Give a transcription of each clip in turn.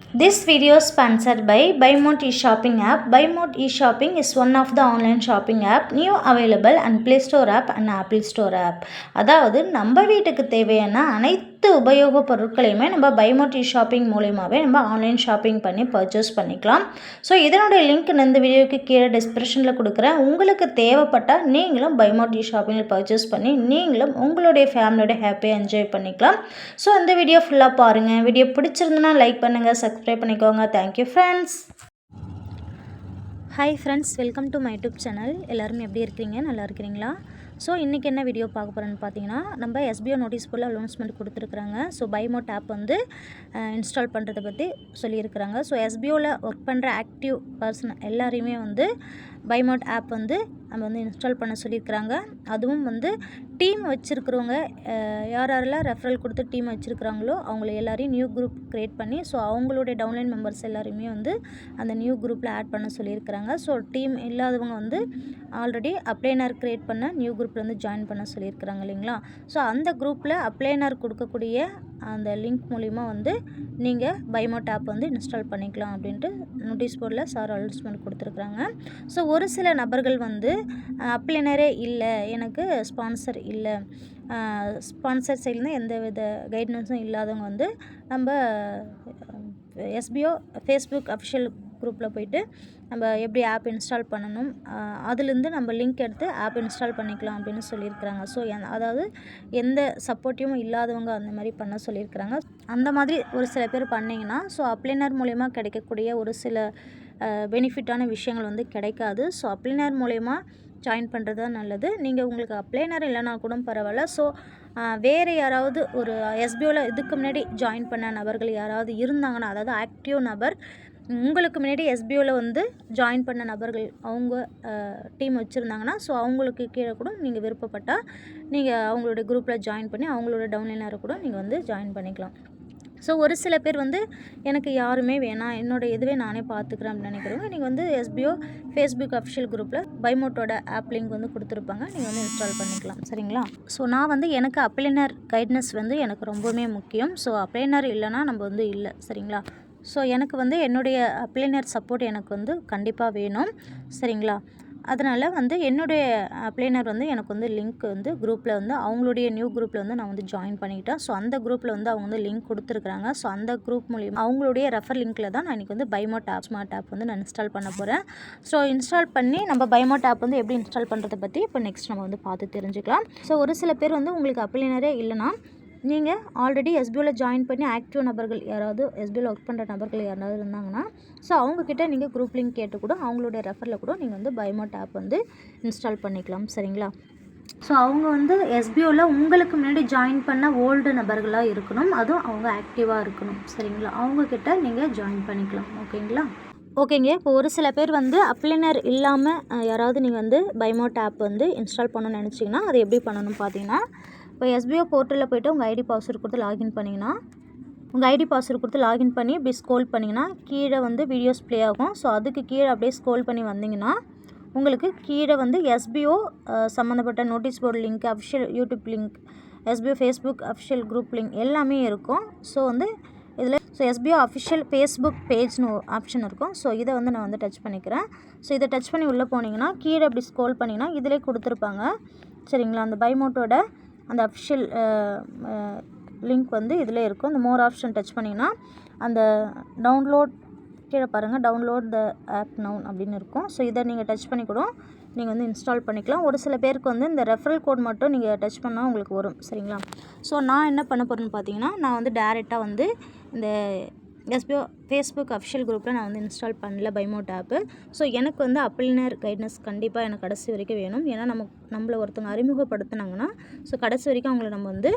This video is sponsored by Buymode e-shopping app. Buymode e-shopping is one of the online shopping app new available on Play Store app and Apple Store app. அதாவது நம்ம வீட்டுக்கு தேவையான அனைத்து உபயோக பொருட்களையுமே நம்ம பைமோட்டி shopping மூலியமாகவே நம்ம online shopping பண்ணி பர்ச்சேஸ் பண்ணிக்கலாம். ஸோ இதனுடைய லிங்க் இந்த வீடியோக்கு கீழே டிஸ்கிரிப்ஷனில் கொடுக்குறேன். உங்களுக்கு தேவைப்பட்டால் நீங்களும் பைமோட்டி ஷாப்பிங்கில் பர்ச்சேஸ் பண்ணி நீங்களும் உங்களுடைய ஃபேமிலியோட ஹாப்பியாக என்ஜாய் பண்ணிக்கலாம். ஸோ இந்த வீடியோ ஃபுல்லாக பாருங்கள் வீடியோ பிடிச்சிருந்துன்னா லைக் பண்ணுங்கள் சப்ஸ்கிரைப் பண்ணிக்கோங்க. Thank you friends hi friends welcome to my YouTube channel எல்லோரும் எப்படி இருக்கிறீங்க நல்லா இருக்கிறீங்களா? ஸோ இன்றைக்கி என்ன வீடியோ பார்க்க போகிறேன்னு பார்த்தீங்கன்னா நம்ம எஸ்பிஓ நோட்டீஸ் போல் அனௌன்ஸ்மெண்ட் கொடுத்துருக்குறாங்க. ஸோ பைமோட் ஆப் வந்து இன்ஸ்டால் பண்ணுறதை பற்றி சொல்லியிருக்கிறாங்க. ஸோ எஸ்பிஓவில் ஒர்க் பண்ணுற ஆக்டிவ் பர்சன் எல்லாரையுமே வந்து பைமோட் ஆப் வந்து நம்ம வந்து இன்ஸ்டால் பண்ண சொல்லியிருக்கிறாங்க. அதுவும் வந்து டீம் வச்சுருக்கிறவங்க யார் யாரெல்லாம் ரெஃபரல் கொடுத்து டீம் வச்சுருக்கிறாங்களோ அவங்கள எல்லாரையும் நியூ குரூப் க்ரியேட் பண்ணி ஸோ அவங்களுடைய டவுன்லைன் மெம்பர்ஸ் எல்லாருமே வந்து அந்த நியூ குரூப்பில் ஆட் பண்ண சொல்லியிருக்கிறாங்க. ஸோ டீம் இல்லாதவங்க வந்து ஆல்ரெடி அப்ளைனர் க்ரியேட் பண்ண நியூ குரூப்பில் வந்து ஜாயின் பண்ண சொல்லியிருக்கிறாங்க இல்லைங்களா? ஸோ அந்த குரூப்பில் அப்ளைனர் கொடுக்கக்கூடிய அந்த லிங்க் மூலிமா வந்து நீங்கள் பைமோட் ஆப் வந்து இன்ஸ்டால் பண்ணிக்கலாம் அப்படின்ட்டு நோட்டீஸ் போர்டில் சார் அனௌன்ஸ்மெண்ட் கொடுத்துருக்குறாங்க. ஸோ ஒரு சில நபர்கள் வந்து அப்ளைனரே இல்லை எனக்கு ஸ்பான்சர் இல்லை ஸ்பான்சர் சைட்லேருந்து எந்த வித கைட்னன்ஸும் இல்லாதவங்க வந்து நம்ம எஸ்பிஓ ஃபேஸ்புக் அஃபிஷியல் குரூப்பில் போயிட்டு நம்ம எப்படி ஆப் இன்ஸ்டால் பண்ணணும் அதுலேருந்து நம்ம லிங்க் எடுத்து ஆப் இன்ஸ்டால் பண்ணிக்கலாம் அப்படின்னு சொல்லியிருக்கிறாங்க. ஸோ அதாவது எந்த சப்போர்ட்டையும் இல்லாதவங்க அந்த மாதிரி பண்ண சொல்லியிருக்கிறாங்க. அந்த மாதிரி ஒரு சில பேர் பண்ணிங்கன்னா ஸோ அப்ளைனர் மூலயமா கிடைக்கக்கூடிய ஒரு சில பெனிஃபிட்டான விஷயங்கள் வந்து கிடைக்காது. ஸோ அப்ளைனர் மூலயமா ஜாயின் பண்ணுறது தான் நல்லது. நீங்கள் உங்களுக்கு அப்ளைனர் இல்லைனா கூட பரவாயில்ல. ஸோ வேறு யாராவது ஒரு எஸ்பிஓவில் இதுக்கு முன்னாடி ஜாயின் பண்ண நபர்கள் யாராவது இருந்தாங்கன்னா அதாவது ஆக்டிவ் நபர் உங்களுக்கு முன்னாடி எஸ்பிஓவில் வந்து ஜாயின் பண்ண நபர்கள் அவங்க டீம் வச்சுருந்தாங்கன்னா ஸோ அவங்களுக்கு கீழே கூட நீங்கள் விருப்பப்பட்டால் நீங்கள் அவங்களோட குரூப்பில் ஜாயின் பண்ணி அவங்களோட டவுன்லைனரை கூட நீங்கள் வந்து ஜாயின் பண்ணிக்கலாம். ஸோ ஒரு சில பேர் வந்து எனக்கு யாருமே வேணாம் என்னோடய இதுவே நானே பார்த்துக்கிறேன் அப்படின்னு நினைக்கிறவங்க நீங்கள் வந்து எஸ்பிஓ ஃபேஸ்புக் அஃபிஷியல் குரூப்பில் பைமோட்டோட ஆப் லிங்க் வந்து கொடுத்துருப்பாங்க. நீங்கள் வந்து இன்ஸ்டால் பண்ணிக்கலாம். சரிங்களா? ஸோ நான் வந்து எனக்கு அப்ளைனர் கைட்னஸ் வந்து எனக்கு ரொம்பவுமே முக்கியம். ஸோ அப்ளைனர் இல்லைனா நம்ம வந்து இல்லை. சரிங்களா? ஸோ எனக்கு வந்து என்னுடைய அப்ளைனர் சப்போர்ட் எனக்கு வந்து கண்டிப்பாக வேணும். சரிங்களா? அதனால் வந்து என்னுடைய அப்ளைனர் வந்து எனக்கு வந்து லிங்க் வந்து குரூப்பில் வந்து அவங்களுடைய நியூ குரூப்பில் வந்து நான் வந்து ஜாயின் பண்ணிக்கிட்டேன் ஸோ அந்த குரூப்பில் வந்து அவங்க வந்து லிங்க் கொடுத்துருக்குறாங்க. ஸோ அந்த குரூப் மூலியமாக அவங்களுடைய ரெஃபர் லிங்க்கில் தான் நான் இன்றைக்கி வந்து பைமோட் ஆப் ஸ்மார்ட் ஆப் வந்து நான் இன்ஸ்டால் பண்ண போகிறேன் ஸோ இன்ஸ்டால் பண்ணி நம்ம பைமோட் ஆப் வந்து எப்படி இன்ஸ்டால் பண்ணுறதை பற்றி இப்போ நெக்ஸ்ட் நம்ம வந்து பார்த்து தெரிஞ்சுக்கலாம். ஸோ ஒரு சில பேர் வந்து உங்களுக்கு அப்ளைனரே இல்லைனா நீங்கள் ஆல்ரெடி எஸ்பிஓவில் ஜாயின் பண்ணி ஆக்டிவ் நபர்கள் யாராவது எஸ்பிஓவில் ஒர்க் பண்ணுற நபர்கள் யாராவது இருந்தாங்கன்னா ஸோ அவங்கக்கிட்ட நீங்கள் குரூப் லிங்க் கேட்டு கூட அவங்களுடைய ரெஃபரில் கூட நீங்கள் வந்து பயோமோட் ஆப் வந்து இன்ஸ்டால் பண்ணிக்கலாம். சரிங்களா? ஸோ அவங்க வந்து எஸ்பிஓவில் உங்களுக்கு முன்னாடி ஜாயின் பண்ண ஓல்டு நபர்களாக இருக்கணும். அதுவும் அவங்க ஆக்டிவாக இருக்கணும். சரிங்களா? அவங்கக்கிட்ட நீங்கள் ஜாயின் பண்ணிக்கலாம். ஓகேங்களா? ஓகேங்க. இப்போ ஒரு சில பேர் வந்து அப்ளைனர் இல்லாமல் யாராவது நீங்கள் வந்து பைமோட் ஆப் வந்து இன்ஸ்டால் பண்ணணும்னு நினச்சிங்கன்னா அது எப்படி பண்ணணும் பார்த்தீங்கன்னா இப்போ எஸ்பிஓ போர்ட்டலில் போய்ட்டு உங்கள் ஐடி பாஸ்வேர்டு கொடுத்து லாகின் பண்ணிங்கன்னா உங்கள் ஐடி பாஸ்வேர்டு கொடுத்து லாகின் பண்ணி இப்படி ஸ்கோல் பண்ணிங்கன்னா கீழே வந்து வீடியோஸ் ப்ளே ஆகும். ஸோ அதுக்கு கீழே அப்படியே ஸ்கோல் பண்ணி வந்தீங்கன்னா உங்களுக்கு கீழே வந்து எஸ்பிஓ சம்மந்தப்பட்ட notice board link official YouTube link SPO Facebook official group link எல்லாமே இருக்கும். ஸோ வந்து இதில் ஸோ எஸ்பிஓ அஃபிஷியல் ஃபேஸ்புக் பேஜ்னு ஆப்ஷன் இருக்கும். ஸோ இதை வந்து நான் வந்து டச் பண்ணிக்கிறேன். ஸோ இதை டச் பண்ணி உள்ளே போனீங்கன்னா கீழே அப்படி ஸ்கோல் பண்ணிங்கன்னா இதிலே கொடுத்துருப்பாங்க. சரிங்களா? அந்த பைமோட்டோட அந்த அஃபிஷியல் லிங்க் வந்து இதில் இருக்கும். இந்த மோர் ஆப்ஷன் டச் பண்ணிங்கன்னா அந்த டவுன்லோட் கீழே பாருங்கள் டவுன்லோட் த ஆப் நவுன் அப்படின்னு இருக்கும். ஸோ இதை நீங்கள் டச் பண்ணி கூட நீங்கள் வந்து இன்ஸ்டால் பண்ணிக்கலாம். ஒரு சில பேருக்கு வந்து இந்த ரெஃபரல் கோட் மட்டும் நீங்கள் டச் பண்ணால் உங்களுக்கு வரும். சரிங்களா? ஸோ நான் என்ன பண்ண போகிறேன்னு பார்த்தீங்கன்னா நான் வந்து டேரெக்டாக வந்து இந்த எஸ்பிஓ ஃபேஸ்புக் அஃபிஷியல் குரூப்பில் நான் வந்து இன்ஸ்டால் பண்ணல பைமோட் ஆப்பு ஸோ எனக்கு வந்து அப்ளினர் கைட்னஸ் கண்டிப்பாக எனக்கு கடைசி வரைக்கும் வேணும். ஏன்னா நம்ம நம்மளை ஒருத்தவங்க அறிமுகப்படுத்தினாங்கன்னா ஸோ கடைசி வரைக்கும் அவங்கள நம்ம வந்து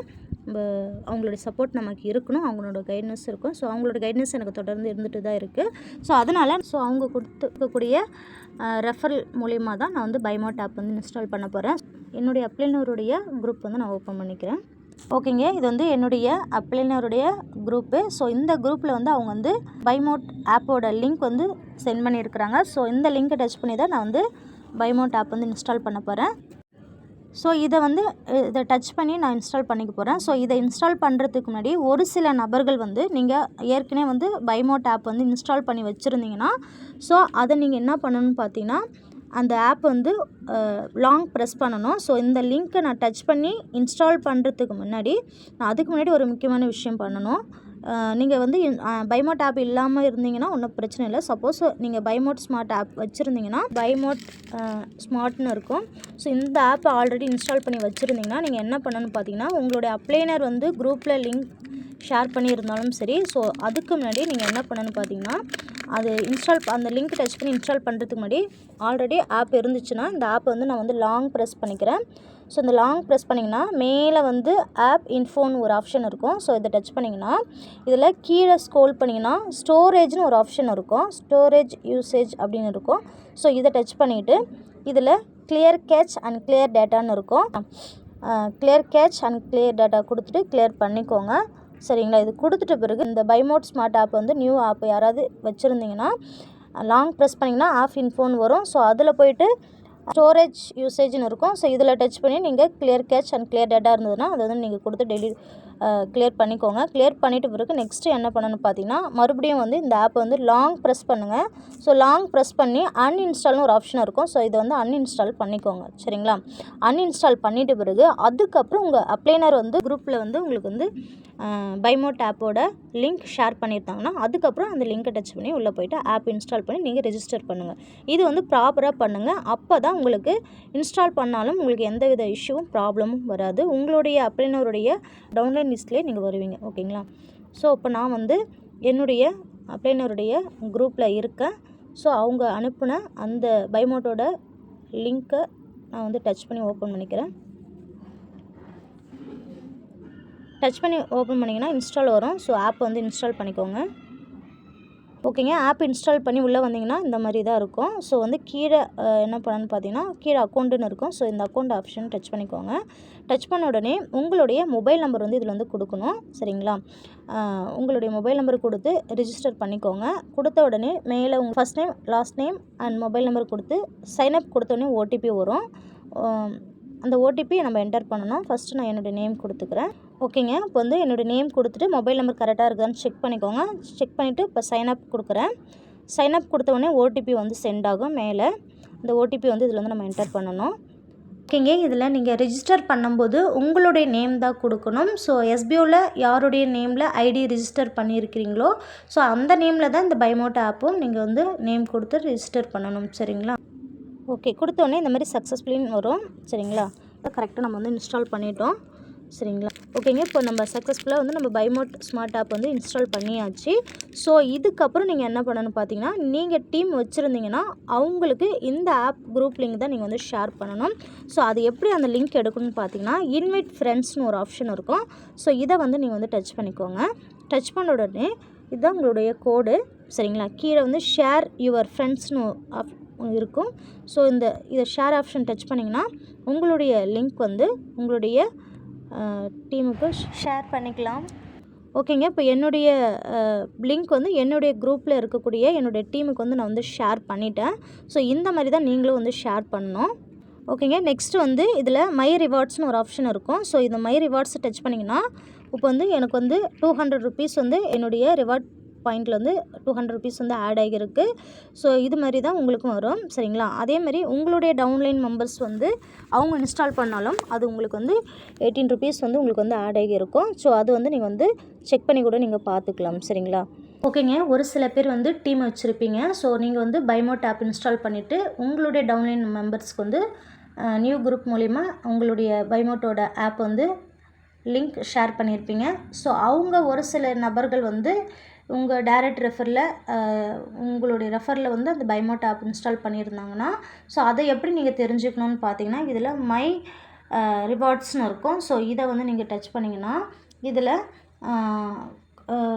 அவங்களுடைய சப்போர்ட் நமக்கு இருக்கணும். அவங்களோட கைட்னஸ் இருக்கும். ஸோ அவங்களோட கைட்னஸ் எனக்கு தொடர்ந்து இருந்துட்டு தான் இருக்குது ஸோ அதனால் ஸோ அவங்க கொடுத்துக்கக்கூடிய ரெஃபரல் மூலியமாக தான் நான் வந்து பைமோட் ஆப் வந்து இன்ஸ்டால் பண்ண போகிறேன் என்னுடைய அப்ளினருடைய குரூப் வந்து நான் ஓப்பன் பண்ணிக்கிறேன். ஓகேங்க. இது வந்து என்னுடைய அப்ளைனருடைய குரூப்பு. ஸோ இந்த குரூப்பில் வந்து அவங்க வந்து பைமோட் ஆப்போட லிங்க் வந்து சென்ட் பண்ணியிருக்கிறாங்க. ஸோ இந்த லிங்க்கை டச் பண்ணி தான் நான் வந்து பைமோட் ஆப் வந்து இன்ஸ்டால் பண்ண போகிறேன் ஸோ இதை வந்து இதை டச் பண்ணி நான் இன்ஸ்டால் பண்ணிக்க போகிறேன் ஸோ இதை இன்ஸ்டால் பண்ணுறதுக்கு முன்னாடி ஒரு சில நபர்கள் வந்து நீங்கள் ஏற்கனவே வந்து பைமோட் ஆப் வந்து இன்ஸ்டால் பண்ணி வச்சுருந்தீங்கன்னா ஸோ அதை நீங்கள் என்ன பண்ணணும்னு பார்த்தீங்கன்னா அந்த ஆப் வந்து லாங் ப்ரெஸ் பண்ணணும். ஸோ இந்த லிங்க்கை நான் டச் பண்ணி இன்ஸ்டால் பண்ணுறதுக்கு முன்னாடி நான் அதுக்கு முன்னாடி ஒரு முக்கியமான விஷயம் பண்ணணும். நீங்கள் வந்து பைமோட் ஆப் இல்லாமல் இருந்தீங்கன்னா ஒன்றும் பிரச்சனை இல்லை. சப்போஸ் நீங்கள் பைமோட் ஸ்மார்ட் ஆப் வச்சுருந்தீங்கன்னா பைமோட் ஸ்மார்ட்னு இருக்கும். ஸோ இந்த ஆப் ஆல்ரெடி இன்ஸ்டால் பண்ணி வச்சுருந்தீங்கன்னா நீங்கள் என்ன பண்ணணும்னு பார்த்தீங்கன்னா உங்களுடைய அப்ளைனர் வந்து குரூப்பில் லிங்க் ஷேர் பண்ணியிருந்தாலும் சரி. ஸோ அதுக்கு முன்னாடி நீங்கள் என்ன பண்ணணும்னு பார்த்தீங்கன்னா அது இன்ஸ்டால் அந்த லிங்க் டச் பண்ணி இன்ஸ்டால் பண்ணுறதுக்கு முன்னாடி ஆல்ரெடி ஆப் இருந்துச்சுன்னா இந்த ஆப் வந்து நான் வந்து லாங் ப்ரெஸ் பண்ணிக்கிறேன். ஸோ இந்த லாங் ப்ரெஸ் பண்ணிங்கன்னா மேலே வந்து ஆப் இன்ஃபோன் ஒரு ஆப்ஷன் இருக்கும். ஸோ இதை டச் பண்ணிங்கன்னா இதில் கீழே ஸ்க்ரோல் பண்ணிங்கன்னா ஸ்டோரேஜ்னு ஒரு ஆப்ஷன் இருக்கும். ஸ்டோரேஜ் யூசேஜ் அப்படின்னு இருக்கும். ஸோ இதை டச் பண்ணிவிட்டு இதில் கிளியர் கேட்ச் அண்ட் கிளியர் டேட்டான்னு இருக்கும். Clear cache and clear data கொடுத்துட்டு கிளியர் பண்ணிக்கோங்க. சரிங்களா? இது கொடுத்துட்ட பிறகு இந்த பைமோட் ஸ்மார்ட் ஆப் வந்து நியூ ஆப் யாராவது வச்சுருந்தீங்கன்னா லாங் ப்ரெஸ் பண்ணிங்கன்னா ஆஃப் இன்ஃபோன் வரும். ஸோ அதில் போயிட்டு ஸ்டோரேஜ் யூசேஜ்னு இருக்கும். ஸோ இதில் டச் பண்ணி நீங்கள் clear cache and clear data இருந்ததுன்னா அதை வந்து நீங்கள் கொடுத்து டெலி கிளியர் பண்ணிக்கோங்க. கிளியர் பண்ணிவிட்டு பிறகு நெக்ஸ்ட்டு என்ன பண்ணணும்னு பார்த்தீங்கன்னா மறுபடியும் வந்து இந்த ஆப்பை வந்து லாங் ப்ரெஸ் பண்ணுங்கள் ஸோ லாங் ப்ரெஸ் பண்ணி அன்இன்ஸ்டால்னு ஒரு ஆப்ஷன் இருக்கும். ஸோ இதை வந்து அன்இன்ஸ்டால் பண்ணிக்கோங்க. சரிங்களா? அன்இன்ஸ்டால் பண்ணிவிட்டு பிறகு அதுக்கப்புறம் உங்கள் அப்ளைனர் வந்து குரூப்பில் வந்து உங்களுக்கு வந்து பைமோட் ஆப்போட லிங்க் ஷேர் பண்ணியிருந்தாங்கன்னா அதுக்கப்புறம் அந்த லிங்க்கை டச் பண்ணி உள்ளே போய்ட்டு ஆப் இன்ஸ்டால் பண்ணி நீங்கள் ரெஜிஸ்டர் பண்ணுங்கள் இது வந்து ப்ராப்பராக பண்ணுங்கள் அப்போ தான் உங்களுக்கு இன்ஸ்டால் பண்ணாலும் உங்களுக்கு எந்த வித இஷ்யூவும் ப்ராப்ளமும் வராது. உங்களுடைய அப்ளைனருடைய டவுன்லைன் லிஸ்ட்லேயே நீங்கள் வருவீங்க ஓகேங்களா? ஸோ இப்போ நான் வந்து என்னுடைய அப்ளைனருடைய குரூப்பில் இருக்கேன். ஸோ அவங்க அனுப்பின அந்த பைமோட்டோட லிங்க்கை நான் வந்து டச் பண்ணி ஓப்பன் பண்ணிக்கிறேன். டச் பண்ணி ஓப்பன் பண்ணிங்கன்னா இன்ஸ்டால் வரும். ஸோ ஆப் வந்து இன்ஸ்டால் பண்ணிக்கோங்க. ஓகேங்க. ஆப் இன்ஸ்டால் பண்ணி உள்ளே வந்தீங்கன்னா இந்த மாதிரி தான் இருக்கும். ஸோ வந்து கீழே என்ன பண்ணணும்னு பார்த்தீங்கன்னா கீழே அக்கௌண்ட்டுன்னு இருக்கும். ஸோ இந்த அக்கௌண்ட் ஆப்ஷன் டச் பண்ணிக்கோங்க. டச் பண்ண உடனே உங்களுடைய மொபைல் நம்பர் வந்து இதில் வந்து கொடுக்கணும். சரிங்களா? உங்களுடைய மொபைல் நம்பர் கொடுத்து ரிஜிஸ்டர் பண்ணிக்கோங்க. கொடுத்த உடனே மேலே உங்கள் first name last name and mobile number கொடுத்து சைன்அப் கொடுத்த உடனே ஓடிபி வரும். அந்த ஓடிபி நம்ம என்டர் பண்ணணும். ஃபஸ்ட்டு நான் என்னுடைய நேம் கொடுத்துக்கிறேன். ஓகேங்க இப்போ வந்து என்னுடைய நேம் கொடுத்துட்டு மொபைல் நம்பர் கரெக்டாக இருக்குதான்னு செக் பண்ணிக்கோங்க. செக் பண்ணிவிட்டு இப்போ சைன்அப் கொடுக்குறேன். சைன்அப் கொடுத்த உடனே ஓடிபி வந்து சென்ட் ஆகும் மேலே. இந்த ஓடிபி வந்து இதில் வந்து நம்ம என்டர் பண்ணணும். ஓகேங்க இதில் நீங்கள் ரிஜிஸ்டர் பண்ணும்போது உங்களுடைய நேம் தான் கொடுக்கணும். ஸோ எஸ்பிஓவில் யாருடைய நேமில் ஐடி ரிஜிஸ்டர் பண்ணியிருக்கிறீங்களோ ஸோ அந்த நேமில் தான் இந்த பைமோட் ஆப்பும் நீங்கள் வந்து நேம் கொடுத்து ரிஜிஸ்டர் பண்ணணும். சரிங்களா? ஓகே கொடுத்தோடனே இந்த மாதிரி சக்ஸஸ்ஃபுல்லின்னு வரும். சரிங்களா? கரெக்டாக நம்ம வந்து இன்ஸ்டால் பண்ணிட்டோம். சரிங்களா? ஓகேங்க இப்போ நம்ம சக்ஸஸ்ஃபுல்லாக வந்து நம்ம பைமோட் ஸ்மார்ட் ஆப் வந்து இன்ஸ்டால் பண்ணியாச்சு. ஸோ இதுக்கப்புறம் நீங்கள் என்ன பண்ணணும் பார்த்தீங்கன்னா நீங்கள் டீம் வச்சுருந்தீங்கன்னா அவங்களுக்கு இந்த ஆப் குரூப் லிங்க் தான் நீங்கள் வந்து ஷேர் பண்ணணும். ஸோ அது எப்படி அந்த லிங்க் எடுக்கணும்னு பார்த்தீங்கன்னா இன்வைட் ஃப்ரெண்ட்ஸ்னு ஒரு ஆப்ஷன் இருக்கும். ஸோ இதை வந்து நீங்கள் வந்து டச் பண்ணிக்கோங்க. டச் பண்ண உடனே இதுதான் உங்களுடைய கோடு சரிங்களா? கீழே வந்து ஷேர் யுவர் ஃப்ரெண்ட்ஸ்னு ஆப் இருக்கும். ஸோ இந்த இதை ஷேர் ஆப்ஷன் டச் பண்ணிங்கன்னா உங்களுடைய லிங்க் வந்து உங்களுடைய டீமுக்கு ஷேர் பண்ணிக்கலாம். ஓகேங்க இப்போ என்னுடைய லிங்க் வந்து என்னுடைய குரூப்பில் இருக்கக்கூடிய என்னுடைய டீமுக்கு வந்து நான் வந்து ஷேர் பண்ணிட்டேன். ஸோ இந்த மாதிரி தான் நீங்களும் வந்து ஷேர் பண்ணணும். ஓகேங்க நெக்ஸ்ட் வந்து இதில் மை ரிவார்ட்ஸ்னு ஒரு ஆப்ஷன் இருக்கும். ஸோ இந்த மை ரிவார்ட்ஸை டச் பண்ணிங்கன்னா இப்போ வந்து எனக்கு வந்து டூ ஹண்ட்ரட் ருபீஸ் வந்து என்னுடைய ரிவார்ட் பாயிண்டில் வந்து டூ ஹண்ட்ரட் ருபீஸ் வந்து ஆட் ஆகியிருக்கு. ஸோ இது மாதிரி தான் உங்களுக்கும் வரும். சரிங்களா? அதே மாதிரி உங்களுடைய டவுன்லைன் மெம்பர்ஸ் வந்து அவங்க இன்ஸ்டால் பண்ணாலும் அது உங்களுக்கு வந்து எயிட்டீன் ருபீஸ் வந்து உங்களுக்கு வந்து ஆட் ஆகியிருக்கும். ஸோ அது வந்து நீங்கள் வந்து செக் பண்ணி கூட நீங்கள் பார்த்துக்கலாம் சரிங்களா? ஓகேங்க ஒரு சில பேர் வந்து டீம் வச்சுருப்பீங்க. ஸோ நீங்கள் வந்து பைமோட் ஆப் இன்ஸ்டால் பண்ணிவிட்டு உங்களுடைய டவுன்லைன் மெம்பர்ஸ்க்கு வந்து நியூ குரூப் மூலிமா உங்களுடைய பைமோட்டோட ஆப் வந்து லிங்க் ஷேர் பண்ணியிருப்பீங்க ஸோ அவங்க ஒரு சில நபர்கள் வந்து உங்கள் டேரக்ட் ரெஃபரில் உங்களுடைய ரெஃபரில் வந்து அந்த பைமோட் ஆப் இன்ஸ்டால் பண்ணியிருந்தாங்கன்னா ஸோ அதை எப்படி நீங்கள் தெரிஞ்சுக்கணுன்னு பார்த்தீங்கன்னா இதில் மை ரிவார்ட்ஸ்னு இருக்கும். ஸோ இதை வந்து நீங்கள் டச் பண்ணிங்கன்னா இதில்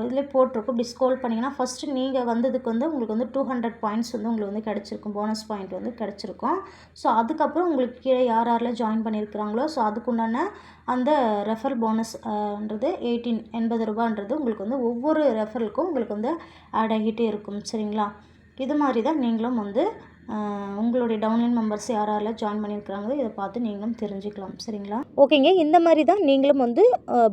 இதில் போட்டிருக்கும். இப்படி ஸ்கோல் பண்ணிங்கன்னா ஃபஸ்ட்டு நீங்கள் வந்ததுக்கு வந்து உங்களுக்கு வந்து டூ ஹண்ட்ரட் பாயிண்ட்ஸ் வந்து உங்களுக்கு வந்து கிடச்சிருக்கும். போனஸ் பாயிண்ட் வந்து கிடச்சிருக்கும். ஸோ அதுக்கப்புறம் உங்களுக்கு கீழே யார் யாரில் ஜாயின் பண்ணியிருக்கிறாங்களோ ஸோ அதுக்குண்டான அந்த ரெஃபர் போனஸ்ன்றது எயிட்டீன் எண்பது ரூபான்றது உங்களுக்கு வந்து ஒவ்வொரு ரெஃபரலுக்கும் உங்களுக்கு வந்து ஆட் ஆகிட்டே இருக்கும். சரிங்களா? இது மாதிரி தான் நீங்களும் வந்து உங்களுடைய டவுன்லைன் மெம்பர்ஸ் யார் யாரெல்லாம் ஜாயின் பண்ணியிருக்கிறாங்களோ இதை பார்த்து நீங்களும் தெரிஞ்சுக்கலாம். சரிங்களா? ஓகேங்க. இந்த மாதிரி தான் நீங்களும் வந்து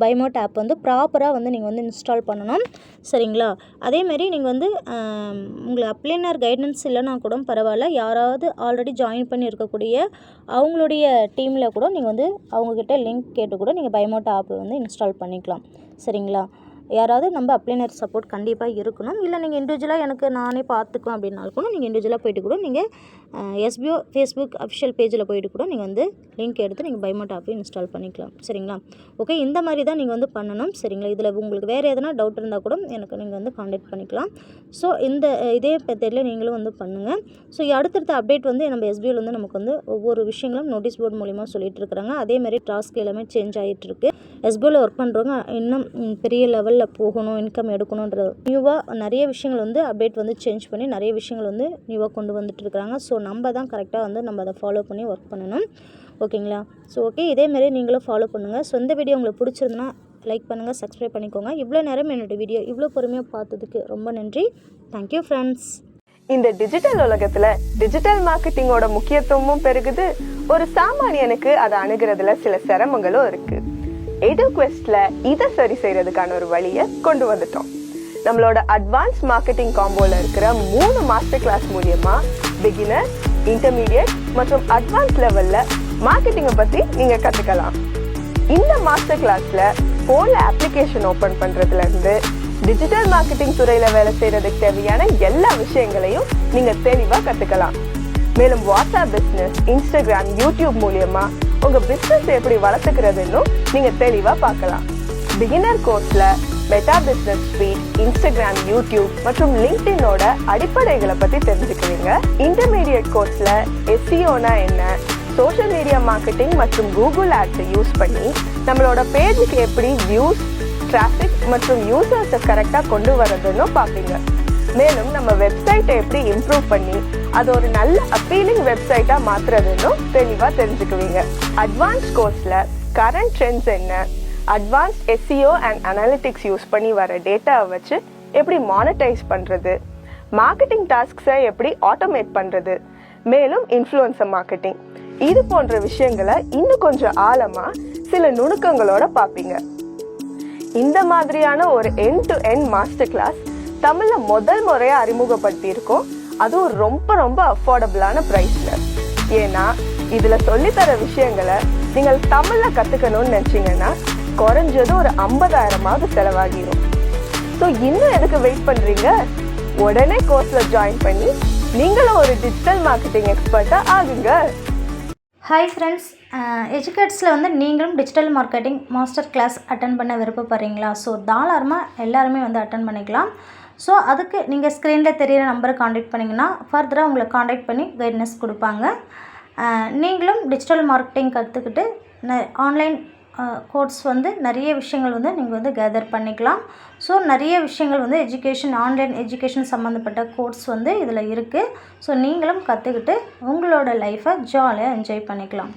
பைமோட் ஆப் வந்து ப்ராப்பராக வந்து நீங்கள் வந்து இன்ஸ்டால் பண்ணணும். சரிங்களா? அதேமாரி நீங்கள் வந்து உங்களை அப்ளைனர் கைடன்ஸ் இல்லைனா கூட பரவாயில்ல. யாராவது ஆல்ரெடி ஜாயின் பண்ணி இருக்கக்கூடிய அவங்களுடைய டீமில் கூட நீங்கள் வந்து அவங்கக்கிட்ட லிங்க் கேட்டு கூட நீங்கள் பைமோட் ஆப் வந்து இன்ஸ்டால் பண்ணிக்கலாம். சரிங்களா? யாராவது நம்ம அப்ளைனர் சப்போர்ட் கண்டிப்பாக இருக்கணும். இல்லை நீங்கள் இண்டிவிஜுவலாக எனக்கு நானே பார்த்துக்குவேன் அப்படின்னாலும் கூட நீங்கள் இண்டிவிஜுவலாக போயிட்டு கூட நீங்கள் எஸ்பிஓ ஃபேஸ்புக் அஃபிஷியல் பேஜில் போயிட்டு கூட நீங்கள் வந்து லிங்க் எடுத்து நீங்கள் பைமோட் ஆப்பை இன்ஸ்டால் பண்ணிக்கலாம். சரிங்களா? ஓகே இந்த மாதிரி தான் நீங்கள் வந்து பண்ணணும். சரிங்களா? இதில் உங்களுக்கு வேறு எதனா டவுட் இருந்தால் கூட எனக்கு நீங்கள் வந்து காண்டாக்ட் பண்ணிக்கலாம். ஸோ இந்த இதே தெரியல நீங்களும் வந்து பண்ணுங்கள் ஸோ அடுத்தடுத்த அப்டேட் வந்து நம்ம எஸ்பிஓவில் வந்து நமக்கு வந்து ஒவ்வொரு விஷயங்களும் நோட்டீஸ் போர்டு மூலிமா சொல்லிட்டு இருக்கிறாங்க. அதே மாதிரி டாஸ்க் எல்லாமே சேஞ்ச் ஆகிட்டு இருக்கு. எஸ்பிஓவில் ஒர்க் பண்ணுறவங்க இன்னும் பெரிய லெவலில் போகணும் இன்கம் எடுக்கணுன்ற நியூவாக நிறைய விஷயங்கள் வந்து அப்டேட் வந்து சேஞ்ச் பண்ணி நிறைய விஷயங்கள் வந்து நியூவாக கொண்டு வந்துட்டு இருக்கிறாங்க ஸோ நம்ம தான் கரெக்டாக வந்து நம்ம அதை ஃபாலோ பண்ணி ஒர்க் பண்ணணும். ஓகேங்களா ஸோ ஓகே இதேமாரி நீங்களும் ஃபாலோ பண்ணுங்கள் ஸோ இந்த வீடியோ உங்களுக்கு பிடிச்சிருந்தனா லைக் பண்ணுங்கள் சப்ஸ்கிரைப் பண்ணிக்கோங்க. இவ்வளோ நேரம் என்னோடய வீடியோ இவ்வளோ பொறுமையாக பார்த்ததுக்கு ரொம்ப நன்றி. தேங்க்யூ ஃப்ரெண்ட்ஸ் இந்த டிஜிட்டல் உலகத்துல டிஜிட்டல் மார்க்கெட்டிங்கோட முக்கியத்துவமும் பெருகுது. ஒரு சாமானியனுக்கு அதை அணுகிறதுல சில சிரமங்களும் இருக்கு. எதுகுவெஸ்ட்ல இதை சரி செய்யறதுக்கான ஒரு வழியை கொண்டு வந்துட்டோம். நம்மளோட அட்வான்ஸ் மார்க்கெட்டிங் காம்போல இருக்கிற மூணு மாஸ்டர் கிளாஸ் மூலியமா பிகினர் இன்டர்மீடியட் மற்றும் அட்வான்ஸ் லெவல்ல மார்க்கெட்டிங்கை பத்தி நீங்க கத்துக்கலாம். இந்த மாஸ்டர் கிளாஸ்ல போன்ல அப்ளிகேஷன் ஓபன் பண்றதுல இருந்து டிஜிட்டல் மார்க்கெட்டிங் துறையில வேலை செய்யறதுக்கு தேவையான எல்லா விஷயங்களையும் நீங்க தெளிவா கத்துக்கலாம். மேலும் வாட்ஸ்அப் பிசினஸ் இன்ஸ்டாகிராம் யூடியூப் மூலியமா உங்க பிசினஸ் எப்படி வளர்த்துக்கிறதுன்னு நீங்கள் தெளிவாக பார்க்கலாம். பிகினர் கோர்ஸில் meta business speed Instagram YouTube மற்றும் லிங்க்டினோட அடிப்படைகளை பற்றி தெரிஞ்சுக்குவீங்க. இன்டர்மீடியட் கோர்ஸில் எஸ்சிஓனா என்ன சோஷியல் மீடியா மார்க்கெட்டிங் மற்றும் கூகுள் ஆட்ஸை யூஸ் பண்ணி நம்மளோட பேஜுக்கு எப்படி வியூஸ் டிராஃபிக் மற்றும் யூசர்ஸை கரெக்டாக கொண்டு வரதுன்னு பார்ப்பீங்க. மேலும் நம்ம வெப்சைட்டை எப்படி இம்ப்ரூவ் பண்ணி அது ஒரு நல்ல அப்பீலிங் வெப்சைட்டாக மாற்றுறதுன்னு தெளிவாக தெரிஞ்சுக்குவீங்க. அட்வான்ஸ் கோர்ஸில் கரண்ட் ட்ரெண்ட்ஸ் என்ன? Advance SEO and analytics use பண்ணி வர டேட்டாவை வச்சு எப்படி மானிட்டைஸ் பண்ணுறது மார்க்கெட்டிங் டாஸ்க்ஸை எப்படி ஆட்டோமேட் பண்ணுறது மேலும் இன்ஃப்ளூயன்சர் மார்க்கெட்டிங் இது போன்ற விஷயங்களை இன்னும் கொஞ்சம் ஆழமாக சில நுணுக்கங்களோட பார்ப்பீங்க. இந்த மாதிரியான ஒரு end to end master class தமிழில் முதல் முறையாக அறிமுகப்படுத்தியிருக்கோம். அதுவும் ரொம்ப ரொம்ப அஃபோர்டபுளான ப்ரைஸில் ஏன்னா இதில் சொல்லித்தர விஷயங்களை நீங்கள் தமிழில் கற்றுக்கணும்னு நினச்சிங்கன்னா குறைஞ்சது ஒரு ஐம்பதாயிரமாவது செலவாகிடும் ஸோ இன்னும் எதுக்கு வெயிட் பண்ணுறீங்க உடனே கோர்ஸில் ஜாயின் பண்ணி நீங்களும் ஒரு டிஜிட்டல் மார்க்கெட்டிங் எக்ஸ்பர்ட்டாக ஆகுங்க. ஹாய் ஃப்ரெண்ட்ஸ் எஜுகேட்ஸில் வந்து நீங்களும் digital marketing master class attend பண்ண விருப்பப்படுறீங்களா? ஸோ தாராளமாக எல்லாருமே வந்து அட்டன் பண்ணிக்கலாம். ஸோ அதுக்கு நீங்கள் ஸ்க்ரீனில் தெரியிற நம்பரை காண்டாக்ட் பண்ணிங்கன்னா ஃபர்தராக உங்களை காண்டாக்ட் பண்ணி கைட்னஸ் கொடுப்பாங்க. நீங்களும் டிஜிட்டல் மார்க்கெட்டிங் கற்றுக்கிட்டு ந ஆன்லைன் கோர்ஸ் வந்து நிறைய விஷயங்கள் வந்து நீங்கள் வந்து கேதர் பண்ணிக்கலாம். ஸோ நிறைய விஷயங்கள் வந்து எஜுகேஷன் ஆன்லைன் எஜுகேஷன் சம்மந்தப்பட்ட கோர்ஸ் வந்து இதில் இருக்குது ஸோ நீங்களும் கற்றுக்கிட்டு உங்களோட லைஃப்பை ஜாலியாக என்ஜாய் பண்ணிக்கலாம்.